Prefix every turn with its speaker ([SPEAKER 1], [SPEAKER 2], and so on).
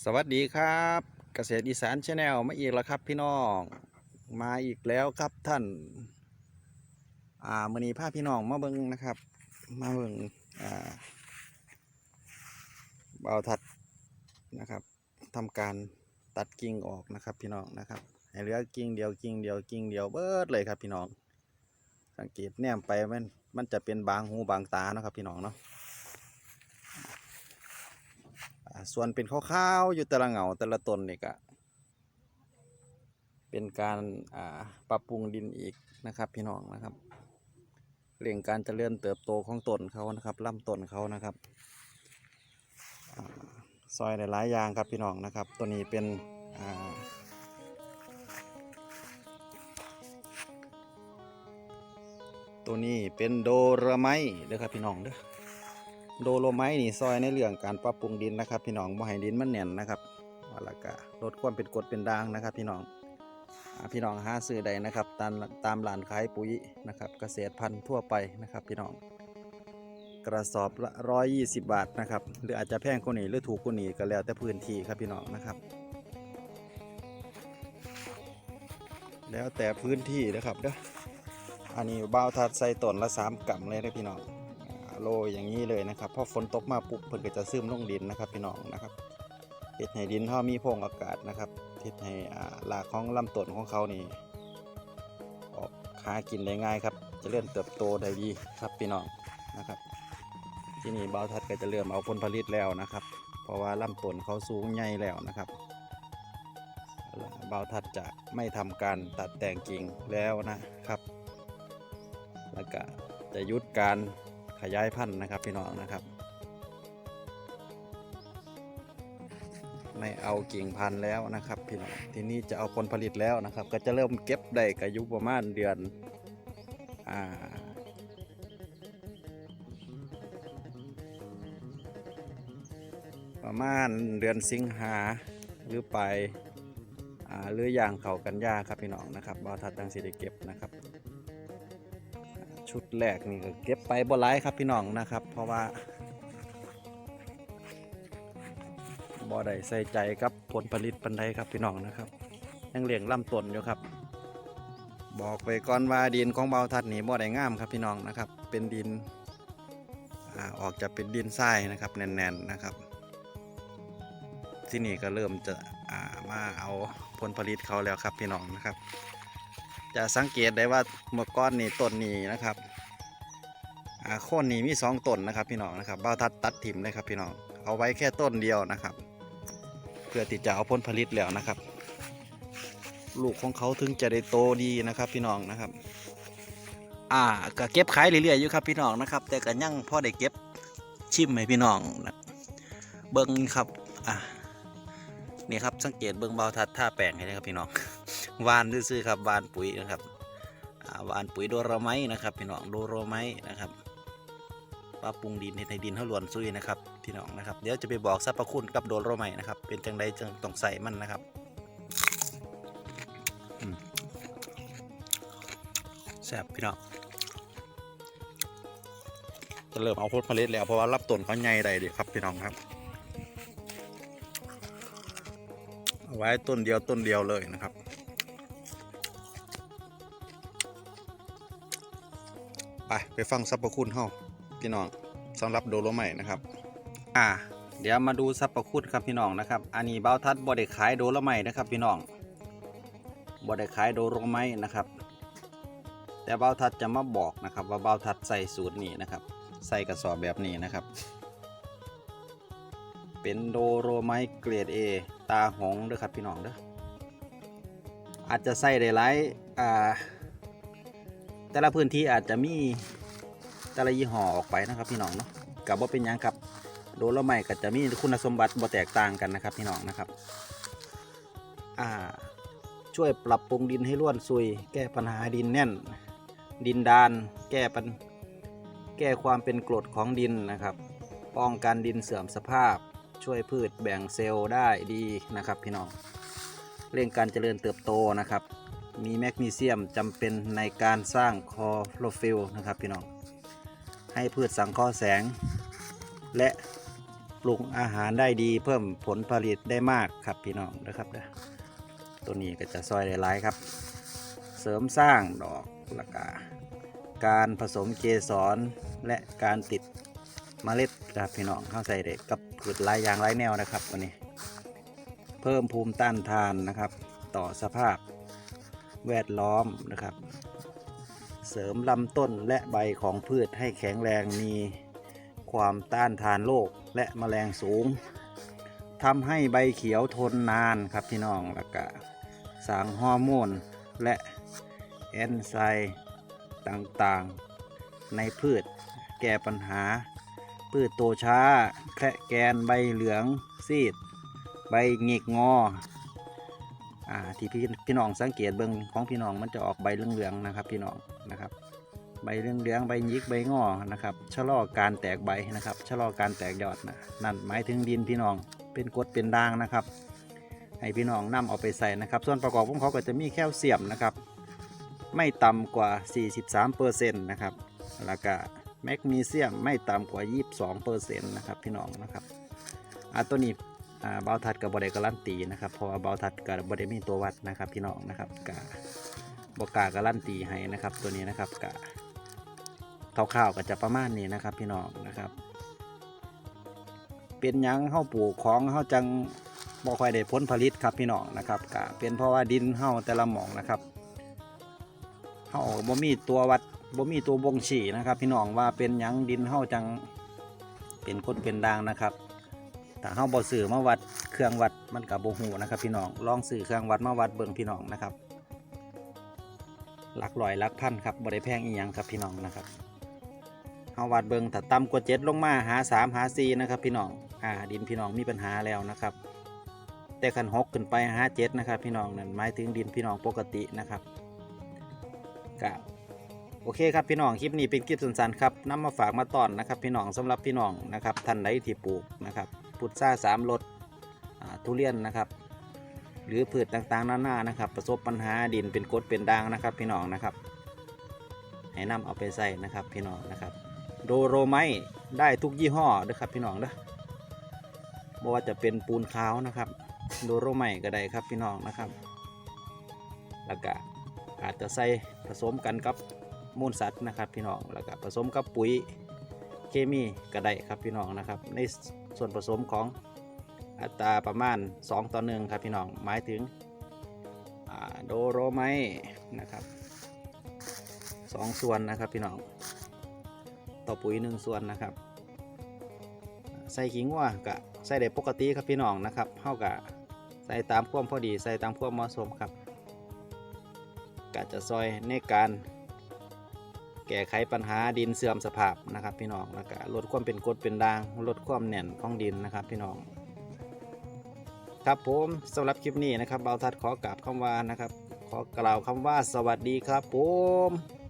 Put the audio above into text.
[SPEAKER 1] สวัสดีครับเกษตรอีสานชาแนลมาอีกแล้วครับพี่น้องมาอีกแล้วครับท่าน อ่ามือนี้พาพี่น้องมาเบิงนะครับ มาเบิงอ่าเบาทัดนะครับทำการตัดกิ่งออกนะครับ พี่น้องนะครับให้เหลือกิ่งเดียวกิ่งเดียวกิ่งเดียวเบิดเลยครับพี่น้อง สังเกตแนมไปมันมันจะเป็นบางหูบางตานะครับพี่น้องเนาะ อ่า ส่วนเป็นข้าวๆอยู่แต่ละเหงาแต่ละต้นนี่ก็เป็นการปรับปรุงดินอีกนะครับ พี่น้องนะครับเร่งการเจริญเติบโตของต้นเขานะครับลำต้นเขานะครับอซอยหลายอย่างครับพี่น้องนะครับ ตัวนี้เป็นตัวนี้เป็นโดระไมเด้อครับพี่น้องเด้อ โดโลไมต์นี่ซอยในเรื่องการปรับปรุงดินนะครับ พี่น้องบ่ให้ดินมันแน่นนะครับแล้วก็ลดความเป็นกรดเป็นด่างนะครับ พี่น้องพี่น้องหาซื้อได้นะครับ ตามตามร้านขายปุ๋ยนะครับ เกษตรพันธุ์ทั่วไปนะครับ พี่น้อง กระสอบละ120บาทนะครับหรืออาจจะแพงกว่านี้หรือถูกกว่านี้ก็แล้วแต่พื้นที่ครับพี่น้องนะครับ แล้วแต่พื้นที่นะครับเด้ออันนี้บ้าวทัดใส่ต้นละ3กรัมเลยนะพี่น้อง โรยอย่างนี้เลยนะครับพอฝนตกมาปุ๊บเพิ่นก็จะซึมลงดินนะครับพี่น้องนะครับเฮ็ดให้ดินเขามีพงอากาศนะครับเฮ็ดให้อ่ากของลำต้นของเขานี่ออกหากินได้ง่ายครับจะเริ่มเติบโตได้ดีครับพี่น้องนะครับ ที่นี่เบาทัดก็จะเริ่มเอาผลผลิตแล้วนะครับ เพราะว่าลำต้นเขาสูงใหญ่แล้วนะครับเบาทัดจะไม่ทำการตัดแต่งกิ่งแล้วนะครับ แล้วก็จะยุดการ ขยายพันธุ์นะครับพี่น้องนะครับ ไม่เอากิ่งพันธุ์แล้วนะครับพี่น้องทีนี้จะเอาผลผลิตแล้วนะครับ ก็จะเริ่มเก็บได้กับยุประมาณเดือนอ่าประมาณเดือนสิงหาหรือไปหรืออย่างเขากันยาครับพี่น้องนะครับบอทัดตังสิได้เก็บนะครับ ชุดแรกนี่ก็เก็บไปบ่หลายครับพี่น้องนะครับ เพราะว่าบ่ได้ใส่ใจกับผลผลิตปันใดครับพี่น้องนะครับยังเลี้ยงลำต้นอยู่ครับ บอกไปก่อนว่าดินของเบาทัดนี่บ่ได้งามครับพี่น้องนะครับ เป็นดินอออกจะเป็นดินทรายนะครับแน่นๆนะครับที่นี่ก็เริ่มจะามาเอาผลผลิตเขาแล้วครับพี่น้องนะครับ จะสังเกตได้ว่าเมื่อก้อนนี่ต้นนี้นะครับโค่นนี้มีสองต้นนะครับพี่น้องนะครับเบ้าทัดตัดถิ่มเลยครับพี่น้องเอาไว้แค่ต้นเดียวนะครับ เพื่อที่จะเอาผลผลิตแล้วนะครับ ลูกของเขาถึงจะได้โตดีนะครับพี่น้องนะครับ อ่าก็เก็บขายเรื่อยๆอยู่ครับพี่น้องนะครับ แต่ก็ยังพอได้เก็บชิมให้พี่น้องนะเบิ้งครับอ่านี่ครับสังเกตเบิ้งเบาทัดท่าแปลงให้นะครับพี่น้อง วานซื่อครับวานปุ๋ยนะครับวานปุ๋ยโดรไมต์นะครับพี่น้องโดรไมต์นะครับปรับปรุงดินให้ดินเขาล้วนซุยนะครับพี่น้องนะครับเดี๋ยวจะไปบอกสรรพคุณกับโดรไมต์นะครับเป็นจังใดจังต้องใส่มันนะครับแซ่บพี่น้องจะเริ่มเอาผลผลิตแล้วเพราะว่ารับต้นเขาใหญ่ได้ดีครับพี่น้องครับเอาไว้ต้นเดียวต้นเดียวเลยนะครับ ไปไปฟังสรรพคุณเฮาพี่น้องสำหรับโดโลไมต์นะครับ อ่า เดี๋ยวมาดูสรรพคุณครับพี่น้องนะครับ อันนี้เบ้าทัดบ่ได้ขายโดโลไมต์นะครับ พี่น้องบ่ได้ขายโดโลไมต์นะครับ แต่เบ้าทัดจะมาบอกนะครับ ว่าเบ้าทัดใส่สูตรนี้นะครับ ใส่กระสอบแบบนี้นะครับ เป็นโดโรไมต์เกรด A ตาหงเด้อครับพี่น้องเด้ออาจจะใส่ได้หลายอ่า แต่ละพื้นที่อาจจะมีแต่ละยี่ห้อออกไปนะครับพี่น้องเนาะกับว่าเป็นยังครับโดนแล้วใหม่ก็จะมีคุณสมบัติบ่แตกต่างกันนะครับพี่น้องนะครับอ่าช่วยปรับปรุงดินให้ร่วนซุย แก้ปัญหาดินแน่น ดินดาน แก้ปัญแก้ความเป็นกรดของดินนะครับ ป้องกันดินเสื่อมสภาพ ช่วยพืชแบ่งเซลล์ได้ดีนะครับพี่น้องเร่งการเจริญเติบโตนะครับ มีแมกนีเซียมจำเป็นในการสร้างคอโรฟิลนะครับพี่น้องให้พืชสังเคราะห์แสง และปรุงอาหารได้ดีเพิ่มผลผลิตได้มากครับพี่น้องนะครับเด้อตัวนี้ก็จะซอยได้หลายครับ เสริมสร้างดอกละกาการผสมเกสรและการติดเมล็ดครับพี่น้องเข้าใส่เด็กกับพืชหลายอย่างหลายแนวนะครับวันนี้ เพิ่มภูมิต้านทานนะครับ ต่อสภาพ แวดล้อมนะครับ เสริมลำต้นและใบของพืชให้แข็งแรงมีความต้านทานโรคและแมลงสูงทำให้ใบเขียวทนนานครับพี่น้องแล้วก็สางฮอร์โมนและเอนไซม์ต่างๆ ในพืชแก้ปัญหา พืชโตช้าแคระแกนใบเหลืองซีด ใบหงิกงอ อ่าที่พี่พี่น้องสังเกตเบิ่งของพี่น้องมันจะออกใบเหลืองๆนะครับ พี่น้องนะครับ ใบเหลืองๆใบยิกใบงอนะครับชะลอการแตกใบนะครับชะลอการแตกยอดนะนั่นหมายถึงดินพี่น้องเป็นกดเป็นด่างนะครับให้พี่น้องนำเอาไปใส่นะครับ ส่วนประกอบของเขาก็จะมีแคลเซียมนะครับ ไม่ต่ำกว่า 43%นะครับแล้วก็แมกนีเซียมไม่ต่ำกว่า 22%นะครับพี่น้องนะครับอ่าตัวนี้ เบาทัดกับบริการันตีนะครับเพราะว่าเบาทัดกับบริมีตัววัดนะครับพี่น้องนะครับกะบกาการันตีให้นะครับตัวนี้นะครับกะคร่าวๆก็จะประมาณนี้นะครับพี่น้องนะครับ เป็นยังเข้าปลูกของเข้าจังบ่ค่อยได้ผลผลิตครับพี่น้องนะครับกะเป็นเพราะว่าดินเข้าแต่ละหม่องนะครับเข้าบ่มีตัววัดบ่มีตัวบ่งชี้นะครับ พี่น้องว่าเป็นยังดินเข้าจังเป็นคนเป็นด่างนะครับ ถ้าเฮาบ่ซื้อมาวัดเครื่องวัดมันกับบ่ฮู้นะครับ พี่น้องลองซื้อเครื่องวัดมาวัดเบิ่งพี่น้องนะครับหลักร้อยหลักพันครับบ่ได้แพงอีหยังครับพี่น้องนะครับเฮาวัดเบิ่งถ้าต่ำกว่า7ลงมาหา3หา4นะครับ พี่น้องอ่าดินพี่น้องมีปัญหาแล้วนะครับ แต่คันหกขึ้นไปหา7นะครับ พี่น้องนั่นหมายถึงดินพี่น้องปกตินะครับก็โอเคครับพี่น้องคลิปนี้เป็นคลิปสั้นๆครับนำมาฝากมาตอนนะครับ พี่น้องสำหรับพี่น้องนะครับท่านใดที่ปลูกนะครับ พุทราสามรสทุเรียนนะครับ หรือพืชต่างๆนานานะครับ ประสบปัญหาดินเป็นกดเป็นด่างนะครับพี่น้องนะครับให้นำเอาไปใส่นะครับพี่น้องนะครับโดโรไมได้ทุกยี่ห้อด้วยครับพี่น้องเด้อบ่ว่าจะเป็นปูนขาวนะครับ โดโรไมต์ก็ได้ครับพี่น้องนะครับ แล้วก็อาจจะใส่ผสมกันกับมูลสัตว์นะครับพี่น้องแล้วก็ผสมกับปุ๋ยเคมีก็ได้ครับพี่น้องนะครับใน ส่วนผสมของอัตราประมาณ 2 ต่อหนึ่งครับพี่น้องหมายถึงโดโรไมนะครับสองส่วนนะครับพี่น้องต่อปุ๋ยหนึ่งส่วนนะครับใส่ขิงว่าก็ใส่ได้ปกติครับพี่น้องนะครับเท่ากับใส่ตามความพอดีใส่ตามความเหมาะสมครับก็จะซอยในการ ก้ไขปัญหาดินเสื่อมสภาพนะครับพี่น้องแล้วก็ลดความเป็นกรดเป็นด่างลดความแน่นของดินนะครับพี่น้อง ครับผมสำหรับคลิปนี้นะครับเบาทัดขอกราบคำว่านะครับ ขอกล่าวคำว่าสวัสดีครับผม